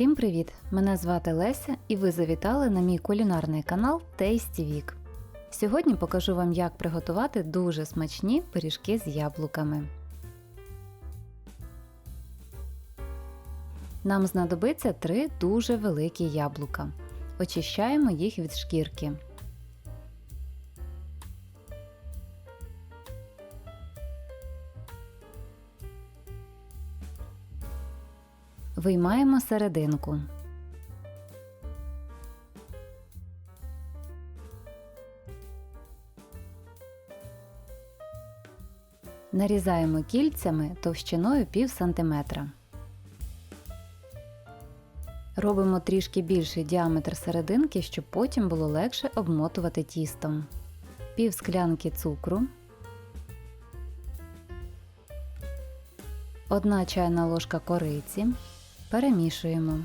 Всім привіт! Мене звати Леся і ви завітали на мій кулінарний канал Tasty Week. Сьогодні покажу вам, як приготувати дуже смачні пиріжки з яблуками. Нам знадобиться три дуже великі яблука. Очищаємо їх від шкірки. Виймаємо серединку. Нарізаємо кільцями товщиною пів сантиметра. Робимо трішки більший діаметр серединки, щоб потім було легше обмотувати тістом. Пів склянки цукру. Одна чайна ложка кориці. Перемішуємо.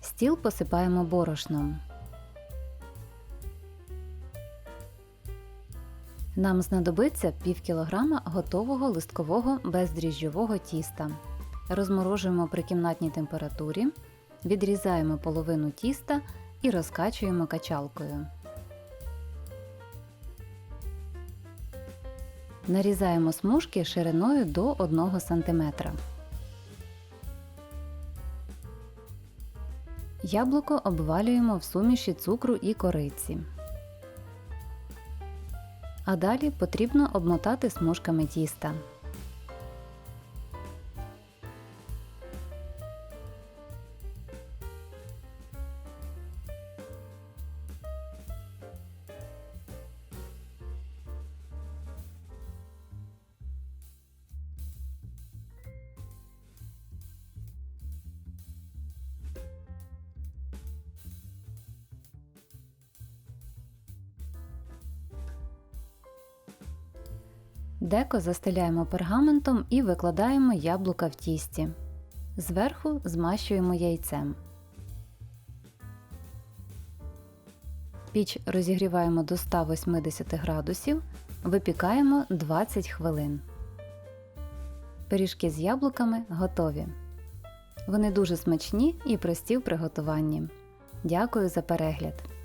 Стіл посипаємо борошном. Нам знадобиться пів кілограма готового листкового бездріжджового тіста. Розморожуємо при кімнатній температурі, відрізаємо половину тіста і розкачуємо качалкою. Нарізаємо смужки шириною до 1 см. Яблуко обвалюємо в суміші цукру і кориці. А далі потрібно обмотати смужками тіста. Деко застеляємо пергаментом і викладаємо яблука в тісті. Зверху змащуємо яйцем. Піч розігріваємо до 180 градусів, випікаємо 20 хвилин. Пиріжки з яблуками готові. Вони дуже смачні і прості в приготуванні. Дякую за перегляд!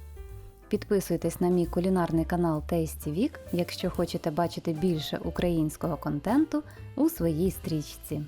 Підписуйтесь на мій кулінарний канал Tasty Week, якщо хочете бачити більше українського контенту у своїй стрічці.